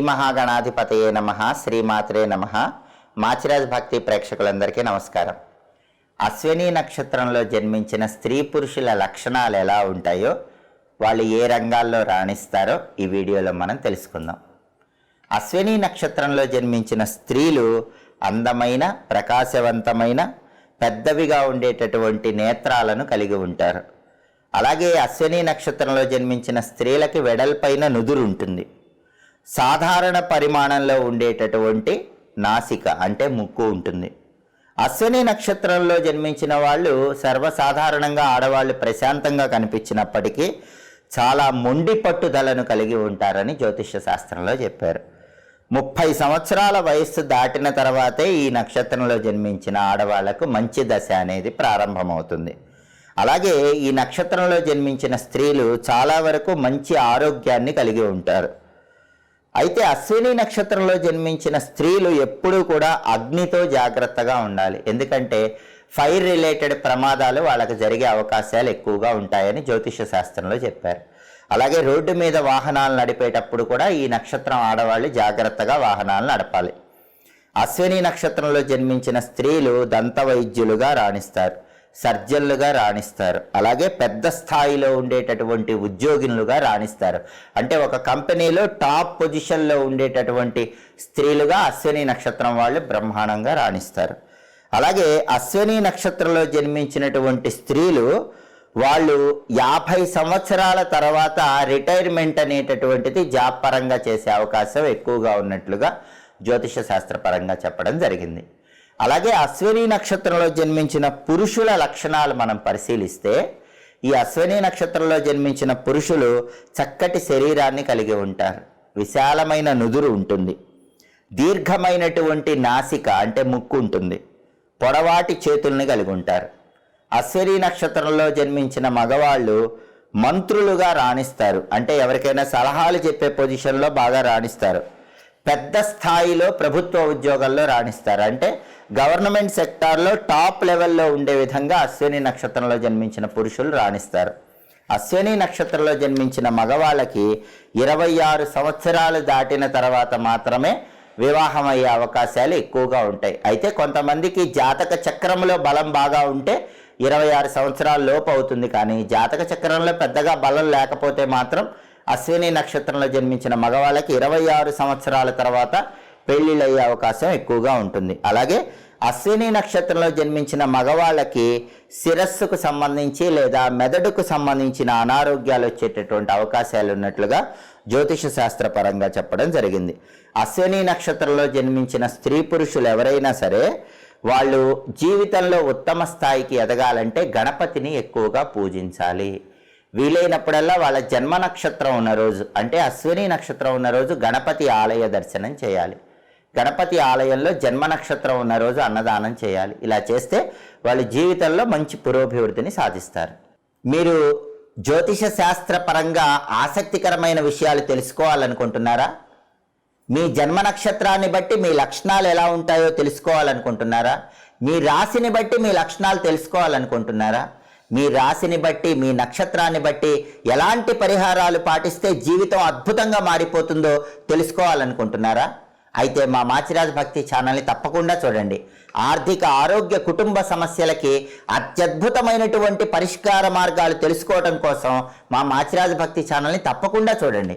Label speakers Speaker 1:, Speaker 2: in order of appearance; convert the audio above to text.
Speaker 1: మహాగణాధిపతయే నమ శ్రీమాత్రే నమ. మాచిరాజ్ భక్తి ప్రేక్షకులందరికీ నమస్కారం. అశ్విని నక్షత్రంలో జన్మించిన స్త్రీ పురుషుల లక్షణాలు ఎలా ఉంటాయో వాళ్ళు ఏ రంగాల్లో రాణిస్తారో ఈ వీడియోలో మనం తెలుసుకుందాం. అశ్విని నక్షత్రంలో జన్మించిన స్త్రీలు అందమైన ప్రకాశవంతమైన పెద్దవిగా ఉండేటటువంటి నేత్రాలను కలిగి ఉంటారు. అలాగే అశ్విని నక్షత్రంలో జన్మించిన స్త్రీలకి వెడల్పైన నుదురు ఉంటుంది. సాధారణ పరిమాణంలో ఉండేటటువంటి నాసిక అంటే ముక్కు ఉంటుంది. అశ్విని నక్షత్రంలో జన్మించిన వాళ్ళు సర్వసాధారణంగా ఆడవాళ్ళు ప్రశాంతంగా కనిపించినప్పటికీ చాలా మొండి పట్టుదలను కలిగి ఉంటారని జ్యోతిష్య శాస్త్రంలో చెప్పారు. ముప్పై సంవత్సరాల వయస్సు దాటిన తర్వాతే ఈ నక్షత్రంలో జన్మించిన ఆడవాళ్ళకు మంచి దశ అనేది ప్రారంభమవుతుంది. అలాగే ఈ నక్షత్రంలో జన్మించిన స్త్రీలు చాలా వరకు మంచి ఆరోగ్యాన్ని కలిగి ఉంటారు. అయితే అశ్విని నక్షత్రంలో జన్మించిన స్త్రీలు ఎప్పుడూ కూడా అగ్నితో జాగ్రత్తగా ఉండాలి. ఎందుకంటే ఫైర్ రిలేటెడ్ ప్రమాదాలు వాళ్ళకి జరిగే అవకాశాలు ఎక్కువగా ఉంటాయని జ్యోతిష శాస్త్రంలో చెప్పారు. అలాగే రోడ్డు మీద వాహనాలు నడిపేటప్పుడు కూడా ఈ నక్షత్రం ఆడవాళ్ళు జాగ్రత్తగా వాహనాలు నడపాలి. అశ్విని నక్షత్రంలో జన్మించిన స్త్రీలు దంత వైద్యులుగా రాణిస్తారు. సర్జన్లుగా రాణిస్తారు. అలాగే పెద్ద స్థాయిలో ఉండేటటువంటి ఉద్యోగినులుగా రాణిస్తారు. అంటే ఒక కంపెనీలో టాప్ పొజిషన్లో ఉండేటటువంటి స్త్రీలుగా అశ్విని నక్షత్రం వాళ్ళు బ్రహ్మాండంగా రాణిస్తారు. అలాగే అశ్విని నక్షత్రంలో జన్మించినటువంటి స్త్రీలు వాళ్ళు యాభై సంవత్సరాల తర్వాత రిటైర్మెంట్ అనేటటువంటిది జాబ్ పరంగా చేసే అవకాశం ఎక్కువగా ఉన్నట్లుగా జ్యోతిష శాస్త్రపరంగా చెప్పడం జరిగింది. అలాగే అశ్విని నక్షత్రంలో జన్మించిన పురుషుల లక్షణాలు మనం పరిశీలిస్తే ఈ అశ్విని నక్షత్రంలో జన్మించిన పురుషులు చక్కటి శరీరాన్ని కలిగి ఉంటారు. విశాలమైన నుదురు ఉంటుంది. దీర్ఘమైనటువంటి నాసిక అంటే ముక్కు ఉంటుంది. పొడవాటి చేతుల్ని కలిగి ఉంటారు. అశ్విని నక్షత్రంలో జన్మించిన మగవాళ్ళు మంత్రులుగా రాణిస్తారు. అంటే ఎవరికైనా సలహాలు చెప్పే పొజిషన్లో బాగా రాణిస్తారు. పెద్ద స్థాయిలో ప్రభుత్వ ఉద్యోగాల్లో రాణిస్తారు. అంటే గవర్నమెంట్ సెక్టార్లో టాప్ లెవెల్లో ఉండే విధంగా అశ్విని నక్షత్రంలో జన్మించిన పురుషులు రాణిస్తారు. అశ్విని నక్షత్రంలో జన్మించిన మగవాళ్ళకి ఇరవై ఆరు సంవత్సరాలు దాటిన తర్వాత మాత్రమే వివాహం అయ్యే అవకాశాలు ఎక్కువగా ఉంటాయి. అయితే కొంతమందికి జాతక చక్రంలో బలం బాగా ఉంటే ఇరవై ఆరు సంవత్సరాల లోపు అవుతుంది. కానీ జాతక చక్రంలో పెద్దగా బలం లేకపోతే మాత్రం అశ్విని నక్షత్రంలో జన్మించిన మగవాళ్ళకి ఇరవై ఆరు సంవత్సరాల తర్వాత పెళ్ళిళ్ళయ్యే అవకాశం ఎక్కువగా ఉంటుంది. అలాగే అశ్విని నక్షత్రంలో జన్మించిన మగవాళ్ళకి శిరస్సుకు సంబంధించి లేదా మెదడుకు సంబంధించిన అనారోగ్యాలు వచ్చేటటువంటి అవకాశాలు ఉన్నట్లుగా జ్యోతిష శాస్త్రపరంగా చెప్పడం జరిగింది. అశ్విని నక్షత్రంలో జన్మించిన స్త్రీ పురుషులు ఎవరైనా సరే వాళ్ళు జీవితంలో ఉత్తమ స్థాయికి ఎదగాలంటే గణపతిని ఎక్కువగా పూజించాలి. వీలైనప్పుడల్లా వాళ్ళ జన్మ నక్షత్రం ఉన్న రోజు అంటే అశ్విని నక్షత్రం ఉన్న రోజు గణపతి ఆలయ దర్శనం చేయాలి. గణపతి ఆలయంలో జన్మ నక్షత్రం ఉన్న రోజు అన్నదానం చేయాలి. ఇలా చేస్తే వాళ్ళ జీవితంలో మంచి పురోభివృద్ధిని సాధిస్తారు. మీరు జ్యోతిష శాస్త్ర పరంగా ఆసక్తికరమైన విషయాలు తెలుసుకోవాలనుకుంటున్నారా? మీ జన్మ నక్షత్రాన్ని బట్టి మీ లక్షణాలు ఎలా ఉంటాయో తెలుసుకోవాలనుకుంటున్నారా? మీ రాశిని బట్టి మీ లక్షణాలు తెలుసుకోవాలనుకుంటున్నారా? మీ రాశిని బట్టి మీ నక్షత్రాన్ని బట్టి ఎలాంటి పరిహారాలు పాటిస్తే జీవితం అద్భుతంగా మారిపోతుందో తెలుసుకోవాలనుకుంటున్నారా? అయితే మా మాచిరాజ్ భక్తి ఛానల్ని తప్పకుండా చూడండి. ఆర్థిక ఆరోగ్య కుటుంబ సమస్యలకి అత్యద్భుతమైనటువంటి పరిష్కార మార్గాలు తెలుసుకోవడం కోసం మా మాచిరాజ్ భక్తి ఛానల్ని తప్పకుండా చూడండి.